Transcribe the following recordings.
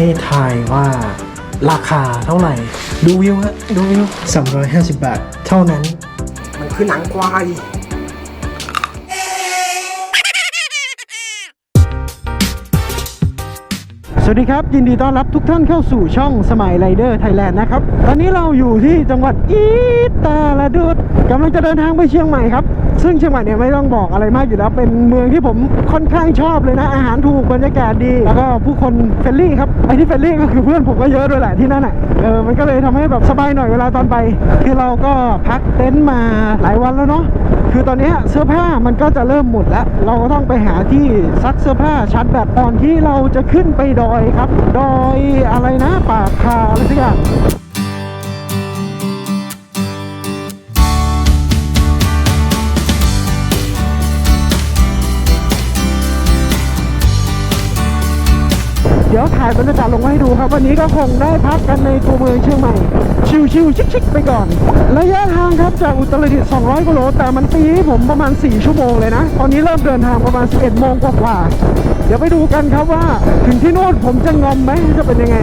ให้ทายว่าราคาเท่าไหร่ ดูวิวฮะดูวิว350 บาท เท่านั้น มันคือหนังควายสวัสดีครับ ยินดีต้อนรับทุกท่านเข้าสู่ช่องสมัยไรเดอร์ไทยแลนด์นะครับ ตอนนี้เราอยู่ที่จังหวัดอีตาลาดุดกำลังจะเดินทางไปเชียงใหม่ครับ ซึ่งเชียงใหม่เนี่ยไม่ต้องบอกอะไรมากอยู่แล้ว เป็นเมืองที่ผมค่อนข้างชอบเลยนะ อาหารถูกบรรยากาศดี แล้วก็ผู้คนเฟรนลี่ครับไอ้ที่เฟรนลี่ก็คือเพื่อนผมก็เยอะด้วยแหละที่นั่นอะเออมันก็เลยทำให้แบบสบายหน่อยเวลาตอนไป คือเราก็พักเต็นท์มาหลายวันแล้วเนาะคือตอนนี้เสื้อผ้ามันก็จะเริ่มหมดแล้ว เราก็ต้องไปหาที่ซักเสื้อผ้าชาร์จแบบตอนที่เราจะขึ้นไปดอยครับ ดอยอะไรนะป่าคาอะไรสักอย่าง ดี๋ยวถ่ายบรรยากาศลงมาให้ดูครับ วันนี้ก็คงได้พักกันในตัวเมืองเชียงใหม่ ชิวๆชิคๆไปก่อน ระยะทางครับจากอุตรดิตถ์200กิโลแต่มันตีผมประมาณ 4 ชั่วโมงเลยนะ ตอนนี้เริ่มเดินทางประมาณ 11 โมงกว่าๆเดี๋ยวไปดูกันครับว่า ถึงที่โน่นผมจะงอมไหมจะเป็นยังไง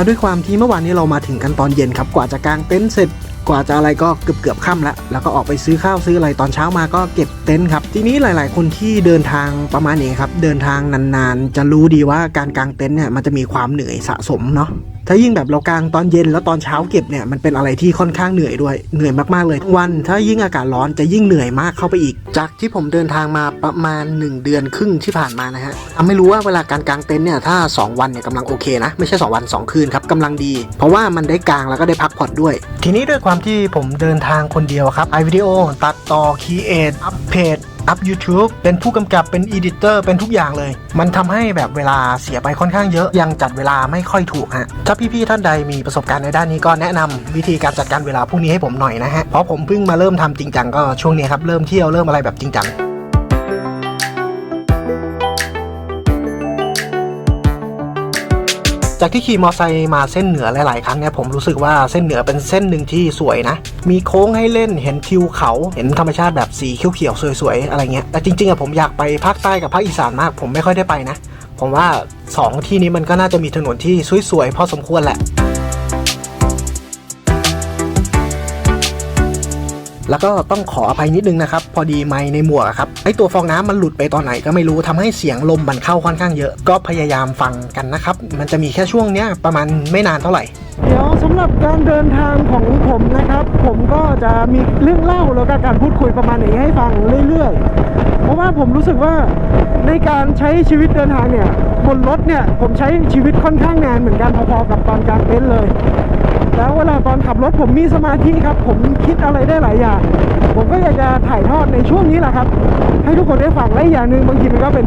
ก็ด้วยความที่เมื่อวานนี้เรามาถึงกันตอนเย็นครับกว่าจะกางเต็นท์เสร็จกว่าจะอะไรก็เกือบเกือบค่ำแล้ว แล้วก็ออกไปซื้อข้าวซื้ออะไรตอนเช้ามาก็เก็บเต็นท์ครับ ทีนี้หลาย ๆ คนที่เดินทางประมาณนี้ครับ เดินทางนาน ๆ จะรู้ดีว่าการกางเต็นท์เนี่ยมันจะมีความเหนื่อยสะสมเนาะ ถ้ายิ่งแบบเรากางตอนเย็นแล้วตอนเช้าเก็บเนี่ยมันเป็นอะไรที่ค่อนข้างเหนื่อยด้วยเหนื่อยมากๆเลยทั้งวัน ถ้ายิ่งอากาศร้อนจะยิ่งเหนื่อยมากเข้าไปอีก จากที่ผมเดินทางมาประมาณ 1 เดือนครึ่งที่ผ่านมานะฮะทำให้รู้ว่าเวลาการกางเต็นท์เนี่ยถ้า 2 วันเนี่ยกำลังโอเคนะไม่ใช่ 2 วัน 2 คืนครับกำลังดี เพราะว่ามันได้กางแล้วก็ได้พักผ่อนด้วย ทีนี้ด้วยความที่ผมเดินทางคนเดียวครับไอวิดีโอตัดต่อคีเอทอัพเพจ อัพ YouTube เป็นผู้กำกับเป็นอีดิเตอร์เป็นทุกอย่างเลย มันทำให้แบบเวลาเสียไปค่อนข้างเยอะ ยังจัดเวลาไม่ค่อยถูกฮะ ถ้าพี่ๆท่านใดมีประสบการณ์ในด้านนี้ก็แนะนำวิธีการจัดการเวลาพวกนี้ให้ผมหน่อยนะฮะ เพราะผมเพิ่งมาเริ่มทำจริงจังก็ช่วงนี้ครับเริ่มเที่ยวเริ่มอะไรแบบจริงจัง จากที่ขี่มอไซค์มาเส้นเหนือหลายๆ ครั้งเนี่ยผมรู้สึกว่าเส้นเหนือเป็นเส้นหนึ่งที่สวยนะ มีโค้งให้เล่นเห็นทิวเขาเห็นธรรมชาติแบบสีเขียวๆสวยๆอะไรเงี้ยแต่จริงๆอะผมอยากไปภาคใต้กับภาคอีสานมาก ผมไม่ค่อยได้ไปนะ ผมว่าสองที่นี้มันก็น่าจะมีถนนที่สวยๆพอสมควรแหละ แล้วก็ต้องขออภัยนิดนึงนะครับ พอดีไมค์ในหมวกครับไอตัวฟองน้ำมันหลุดไปตอนไหนก็ไม่รู้ทำให้เสียงลมมันเข้าค่อนข้างเยอะ ก็พยายามฟังกันนะครับ มันจะมีแค่ช่วงเนี้ยประมาณไม่นานเท่าไหร่ เดี๋ยวสำหรับการเดินทางของผมนะครับ ผมก็จะมีเรื่องเล่าแล้วก็การพูดคุยประมาณนี้ให้ฟังเรื่อยๆ เพราะว่าผมรู้สึกว่าในการใช้ชีวิตเดินทางเนี่ยบนรถเนี่ยผมใช้ชีวิตค่อนข้างนานเหมือนกันพอๆกับตอนกลางเต็นเลย แล้วเวลาตอนขับรถผมมีสมาธิครับ ผมคิดอะไรได้หลายอย่าง ผมก็อยากจะถ่ายทอดในช่วงนี้แหละครับ ให้ทุกคนได้ฟังและอย่างหนึ่งบางทีมันก็เป็น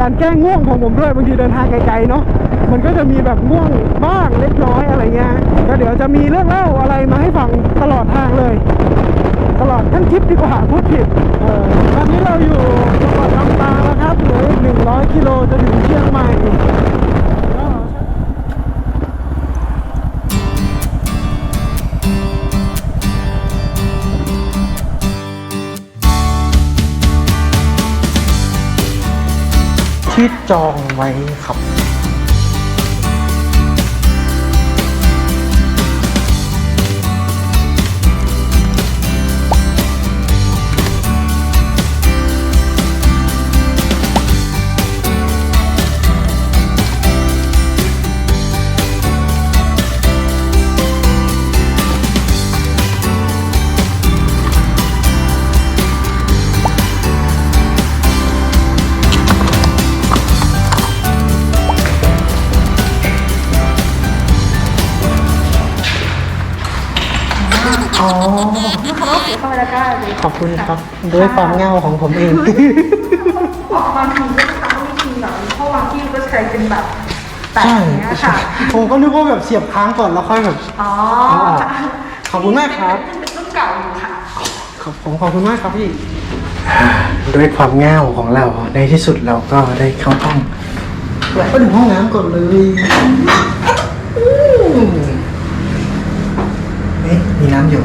การแก้ง่วงของผมด้วยบางทีเดินทางไกลๆเนาะมันก็จะมีแบบง่วงบ้างเล็กน้อยอะไรเงี้ยก็เดี๋ยวจะมีเรื่องเล่าอะไรมาให้ฟังตลอดทางเลย ตลอดทั้งทริปดีกว่าพูดผิดเออตอนนี้เราอยู่จังหวัดลำปางแล้วครับเหลืออีก100กิโลจะถึงเชียงใหม่ ที่จองไว้ครับ อ๋อครับเดี๋ยวเข้าไปแล้วก็เลยขอบคุณครับ ด้วยความเงาของผมเองออกความจริงก็ตามวิธีแบบเพราะวางที่ก็ใช้เป็นแบบแบบใช่เนี้ยค่ะผมก็นึกว่าแบบเสียบค้างก่อนแล้วค่อยแบบ อ๋อเอาออกขอบคุณมากครับ เป็นรุ่นเก่าอยู่ค่ะขอบผมขอบคุณมากครับพี่ ด้วยความเง่าของเราในที่สุดเราก็ได้เข้าห้องแวะไปถึงห้องน้ำก่อนเลย อืมเอ๊ะ มีน้ำอยู่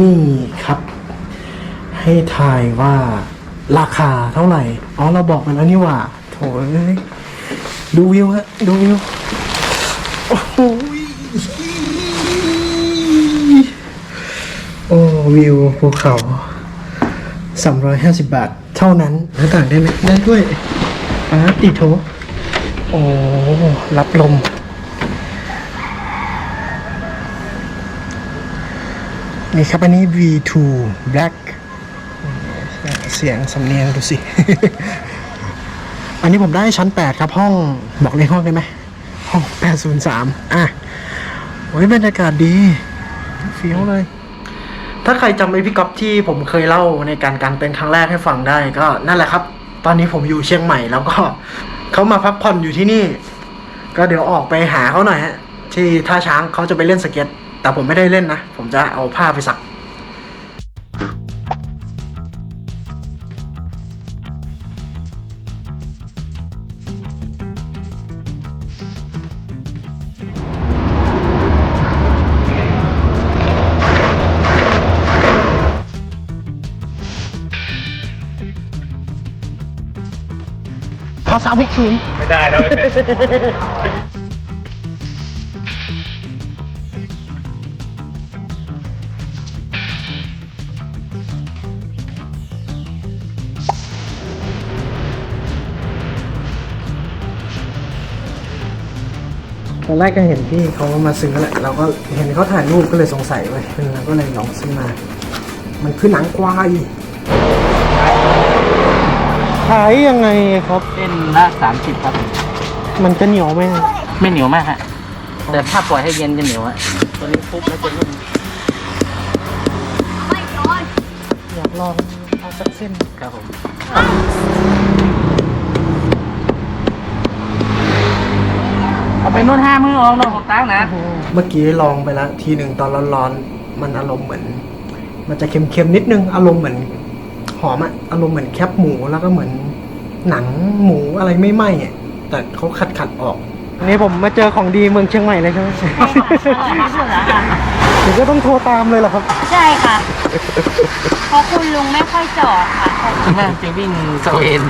นี่ครับ ให้ทายว่าราคาเท่าไหร่ อ๋อ เราบอกไปแล้วนี่หว่า โถเอ้ยดูวิวฮะ ดูวิว โอ้โหโอ้วิวภูเขาสามร้อยห้าสิบบาท เท่านั้นหน้าต่างได้ไหมได้ด้วยอาติโถโอ้ รับลม นี่ครับอันนี้ V2 Black เสียงสำเนียงดูสิ อันนี้ผมได้ชั้น 8 ครับห้องบอกเลขห้องได้ไหมห้อง 803 อะโอ้ยบรรยากาศดีเฟี้ยวเลย ถ้าใครจำไอพี่ก๊อฟที่ผมเคยเล่าในการกางเต็นท์ครั้งแรกให้ฟังได้ก็นั่นแหละครับ ตอนนี้ผมอยู่เชียงใหม่แล้วก็เขามาพักผ่อนอยู่ที่นี่ ก็เดี๋ยวออกไปหาเขาหน่อยฮะที่ท่าช้างเขาจะไปเล่นสเก็ต แต่ผมไม่ได้เล่นนะ ผมจะเอาผ้าไปสัก ภาษาพวกคืนไม่ได้แล้ว อนแรกก็เห็นพี่เขามาซื้อแหละเราก็เห็นเขาถ่ายรูปก็เลยสงสัยไว้เราก็เลยลองซื้อมา มันคือหนังควายขายยังไงครับเส้นละสามสิบครับ มันจะเหนียวไหมไม่เหนียวมากฮะแต่ถ้าปล่อยให้เย็นจะเหนียวอะตัวนี้ปุ๊บแล้วจะนุ่มอยากลองเอาสักเส้นครับผม เอาไปนู่นห้ามือออกนอกของตั้งนะเมื่อกี้ลองไปแล้วทีหนึ่งตอนร้อนๆ มันอารมณ์เหมือน มันจะเค็มๆนิดนึง อารมณ์เหมือน หอมอะอารมณ์เหมือนแคบหมูแล้วก็เหมือนหนังหมูอะไรไม่ไหม้อะแต่เขาขัดขัดๆออกอันนี้ผมมาเจอของดีเมืองเชียงใหม่เลยใช่ไหมเดี๋ยวก็ต้องโทรตามเลยเหรอครับ ใช่ค่ะเพราะคุณลุงไม่ค่อยจอดค่ะส่วนมากจะวิ่งสเวน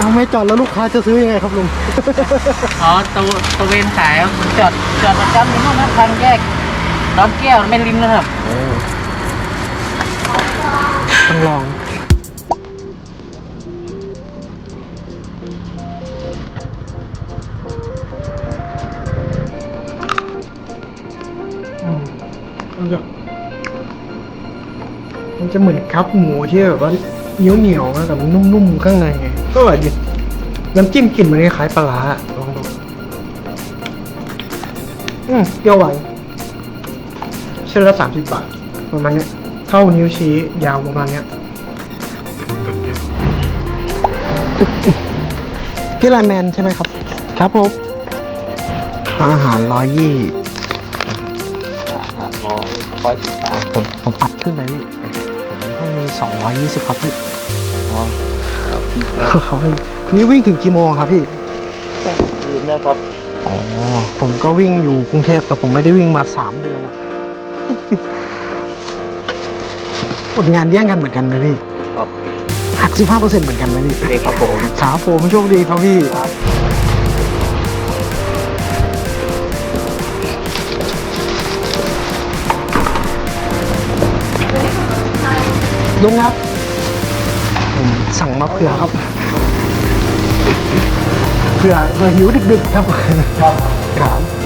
เอาไม่จอดแล้วลูกค้าจะซื้อยังไงครับลุง อ๋อตัวตะเวนขายครับจอดจอดประจำอยู่นู่นนะทางแยกร้อนแก้วแม่ริมนะครับ ต้องลอง อืมมันจะมันจะเหมือนครับหมูที่แบบว่าเหนียวเหนียวๆนะแต่มันนุ่มๆข้างในไง ก็อร่อยดีน้ำจิ้มกลิ่นมันคล้ายๆปลาร้าอะลองดูอืมเปรี้ยวหวานเส้นละสามสิบบาทประมาณเนี้ยเท่านิ้วชี้ยาวประมาณเนี้ยพี่ไลน์แมนใช่ไหมครับ ครับผมอาหารร้อยยี่คอยติดตามผมผมปัดขึ้นไปพี่ผมให้มีสองร้อยยี่สิบครับพี่ เขาให้นี่วิ่งถึงกี่โมงครับพี่ลืมนะครับอ๋อผมก็วิ่งอยู่กรุงเทพแต่ผมไม่ได้วิ่งมาสามเดือนแล้วผลงานแย่งกันเหมือนกันไหมพี่ครับหักสิบห้าเปอร์เซ็นต์เหมือนกันไหมพี่เด็กครับผมขาผมโชคดีครับพี่ลุงครับผม สั่งมาเผื่อครับเผื่อเผื่อหิวดึกๆครับครับ